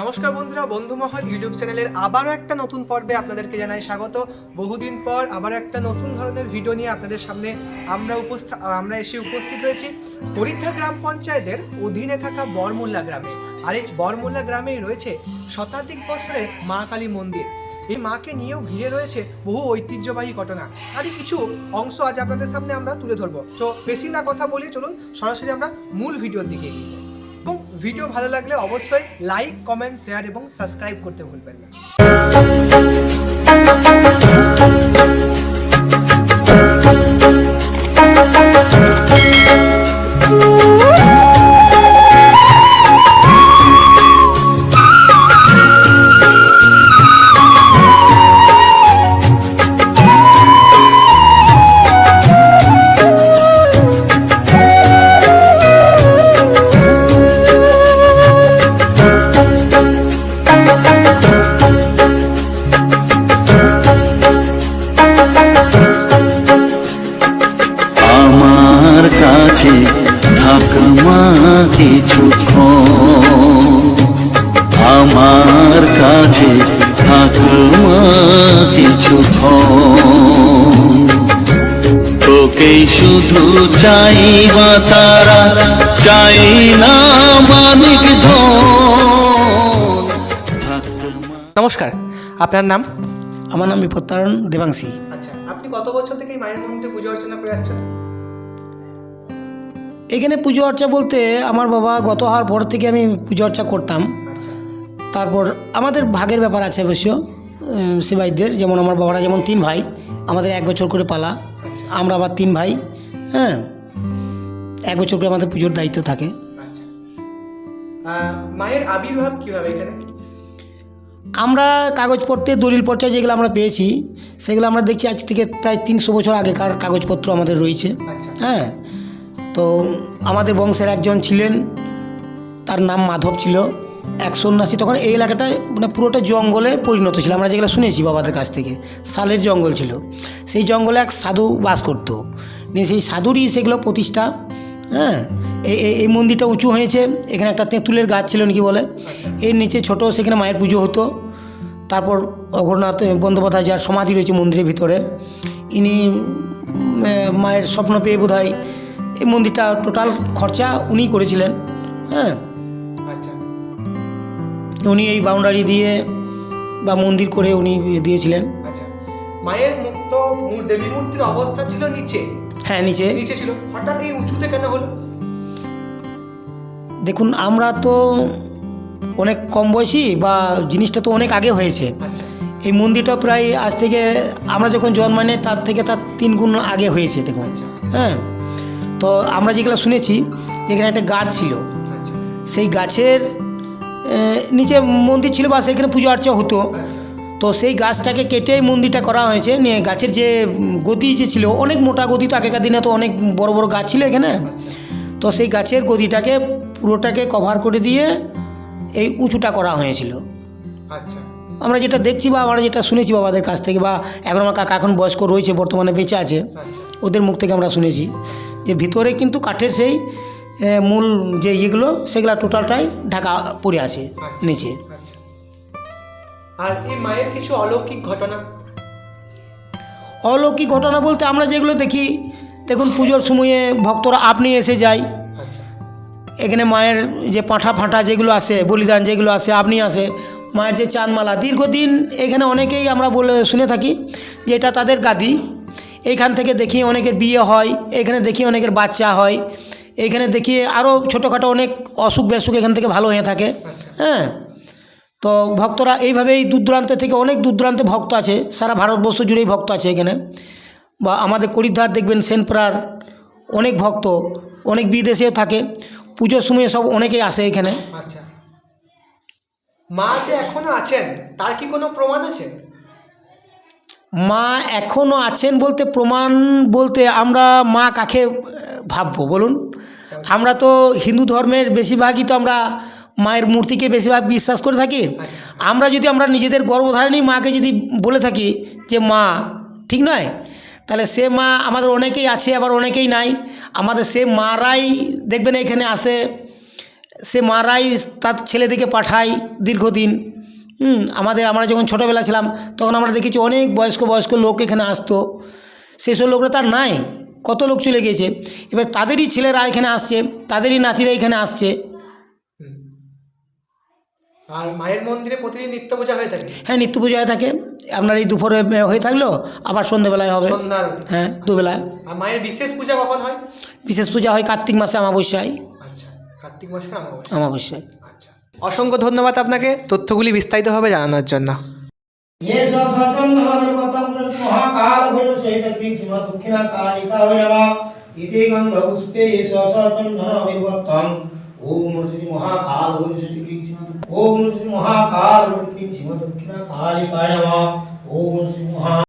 নমস্কার বন্ধুরা, বন্ধুমহল ইউটিউব চ্যানেলের আবারও একটা নতুন পর্বে আপনাদেরকে জানাই স্বাগত। বহুদিন পর আবার একটা নতুন ধরনের ভিডিও নিয়ে আপনাদের সামনে আমরা উপস্থা আমরা এসে উপস্থিত হয়েছি। হরিদ্ধা গ্রাম পঞ্চায়েতের অধীনে থাকা বরমুল্লা গ্রামে। আর এই বরমুল্লা গ্রামেই রয়েছে শতাধিক বছরের মা কালী মন্দির। এই মাকে নিয়েও ঘিরে রয়েছে বহু ঐতিহ্যবাহী ঘটনা। আর কিছু অংশ আজ আপনাদের সামনে আমরা তুলে ধরবো। তো বেশি না কথা বলে চলুন, সরাসরি আমরা মূল ভিডিওর দিকে এগিয়ে যাই। ভিডিও ভালো লাগলে অবশ্যই লাইক কমেন্ট শেয়ার এবং সাবস্ক্রাইব করতে ভুলবেন না। আমার কাছে থাক মা কিছুক্ষণ তোকেই শুধু চাই মা তারা চাই না মানিক নমস্কার আপনার নাম? আমার নাম বিপত্তারণ দেবাংশী। আচ্ছা আপনি কত বছর থেকে মায়ের মন্দিরে পুজো অর্চনা করে আসছেন? এখানে পুজো অর্চা বলতে আমার বাবা গত হওয়ার পর থেকে আমি পুজো অর্চা করতাম। তারপর আমাদের ভাগের ব্যাপার আছে অবশ্য সিবাইদের যেমন আমার বাবারা যেমন তিন ভাই আমাদের এক বছর করে পালা আমরা আবার তিন ভাই হ্যাঁ? এক বছর করে আমাদের পুজোর দায়িত্ব থাকে। আচ্ছা। মায়ের আবির্ভাব কীভাবে এখানে? আমরা কাগজপত্রে দলিল পর্যায়ে যেগুলো আমরা পেয়েছি সেগুলো আমরা দেখছি আজ থেকে প্রায় তিনশো বছর আগেকার কাগজপত্র আমাদের রয়েছে। আচ্ছা। হ্যাঁ? তো আমাদের বংশের একজন ছিলেন তার নাম মাধব ছিল। এক সন্ন্যাসী, তখন এই এলাকাটা মানে পুরোটা জঙ্গলে পরিণত ছিল। আমরা যেগুলো শুনেছি বাবাদের কাছ থেকে শালের জঙ্গল ছিল। সেই জঙ্গলে এক সাধু বাস করতো। নিয়ে সেই সাধুরই সেগুলো প্রতিষ্ঠা হ্যাঁ? এই এই- মন্দিরটা উঁচু হয়েছে, এখানে একটা তেঁতুলের গাছ ছিল নাকি বলে? এর নিচে ছোট সেখানে মায়ের পুজো হতো। তারপর অঘরনাথ বন্দ্যোপাধ্যায় যার সমাধি রয়েছে মন্দিরের ভিতরে, ইনি মায়ের স্বপ্ন পেয়ে বোধ এই মন্দিরটা টোটাল খরচা উনিই করেছিলেন হ্যাঁ? উনি এই বাউন্ডারি দিয়ে বা মন্দির করে উনি দিয়েছিলেন। আচ্ছা মায়ের মুক্ত দেবী মূর্তির অবস্থান ছিল নিচে? হ্যাঁ নিচে। নিচে ছিল। হঠাৎ এই উঁচুতে কেন হলো? দেখুন আমরা তো অনেক কম বয়সী বা জিনিসটা তো অনেক আগে হয়েছে। আচ্ছা। এই মন্দিরটা প্রায় আজ থেকে আমরা যখন জন্মানে তার থেকে তার তিন গুণ আগে হয়েছে দেখুন। আচ্ছা। হ্যাঁ তো আমরা যেগুলো শুনেছি যেখানে একটা গাছ ছিল আচ্ছা। সেই গাছের নিচে মন্দির ছিল বা সেখানে পুজো আর্চা হতো। তো সেই গাছটাকে কেটে মন্দিরটা করা হয়েছে। নিয়ে গাছের যে গদি যে ছিল অনেক মোটা গদি তো আগেকার দিনে তো অনেক বড় বড় গাছ ছিল এখানে। তো সেই গাছের গদিটাকে পুরোটাকে কভার করে দিয়ে এই উঁচুটা করা হয়েছিল। আচ্ছা। আমরা যেটা দেখছি বা আমরা যেটা শুনেছি বাবাদের কাছ থেকে বা এখন আমার কাকা এখন বয়স্ক রয়েছে বর্তমানে বেঁচে আছে আচ্ছা। ওদের মুখ থেকে আমরা শুনেছি যে ভিতরে কিন্তু কাঠের সেই মূল যে ইয়েগুলো সেগুলো টোটালটাই ঢাকা পড়ে আছে নিচে। আচ্ছা। আর এই মায়ের কিছু অলৌকিক ঘটনা? অলৌকিক ঘটনা বলতে আমরা যেগুলো দেখি দেখুন পুজোর সময়ে ভক্তরা আপনি এসে যায়। আচ্ছা। এখানে মায়ের যে পাঁঠা ফাঁটা যেগুলো আসে বলিদান যেগুলো আসে আপনি আসে মায়ের যে চাঁদমালা দীর্ঘদিন এখানে অনেকেই আমরা বলে শুনে থাকি যে এটা তাদের গাদি। এইখান থেকে দেখি অনেকের বিয়ে হয় এখানে দেখি অনেকের বাচ্চা হয়। এইখানে দেখি আরও ছোটোখাটো অনেক অসুখ বেসুখ এখান থেকে ভালো হয়ে থাকে। হ্যাঁ? তো ভক্তরা এইভাবেই দূর দূরান্ত থেকে অনেক দূর দূরান্তে ভক্ত আছে সারা ভারতবর্ষ জুড়েই ভক্ত আছে এখানে। বা আমাদের করিদ্ধার দেখবেন সেনপ্রার অনেক ভক্ত অনেক বিদেশেও থাকে। পুজোর সময় সব অনেকেই আসে এখানে। আচ্ছা। মা যে এখনও আছেন তার কি কোনো প্রমাণ আছে? মা এখনও আছেন বলতে প্রমাণ বলতে আমরা মা কাকে ভাববো বলুন? আমরা তো হিন্দু ধর্মের বেশিরভাগই তো আমরা মায়ের মূর্তিকে বেশিরভাগ বিশ্বাস করে থাকি। আমরা যদি আমরা নিজেদের গর্ভধারিণী মাকে যদি বলে থাকি যে মা, ঠিক নয়? তাহলে সে মা আমাদের অনেকেই আছে, আবার অনেকেই নাই। আমাদের সে মারাই দেখবেন এখানে আসে, সে মারাই তার ছেলেদিকে পাঠায় দীর্ঘদিন। হুম, আমাদের, আমরা যখন ছোটোবেলা ছিলাম, তখন আমরা দেখেছি অনেক বয়স্ক বয়স্ক লোক এখানে আসতো। সেসব লোকরা তার নাই। কত লোক চলে গিয়েছে? এবার তাদেরই ছেলেরা এখানে আসছে তাদেরই নাতিরা এখানে আসছে। আর মায়ের মন্দিরে প্রতিদিন নিত্য পূজা হয়ে থাকে? হ্যাঁ নিত্য পুজো হয়ে থাকে। আপনার এই দুপুরে হয়ে থাকল আবার সন্ধেবেলায় হবে। হ্যাঁ দুবেলায়। আর মায়ের বিশেষ পূজা কখন হয়? বিশেষ পূজা হয় কার্তিক মাসে অমাবস্যায়। আচ্ছা কার্তিক অমাবস্যায়? আচ্ছা। অসংখ্য ধন্যবাদ আপনাকে। তথ্যগুলি বিস্তারিতভাবে জানানোর জন্য। మహాకాలభైరవ సహిత శ్రీ శ్రీమ దక్షిణ కాళికాయ నమ ఇతి గంధ పుష్పే ససచందన महाकाल ఓం శ్రీ మహాకాలభైరవ సహిత శ్రీ శ్రీమ ఓం శ్రీ మహాకాలభైరవ శ్రీ శ్రీమ దక్షిణ కాళికాయ నమ ఓం శ్రీ మహా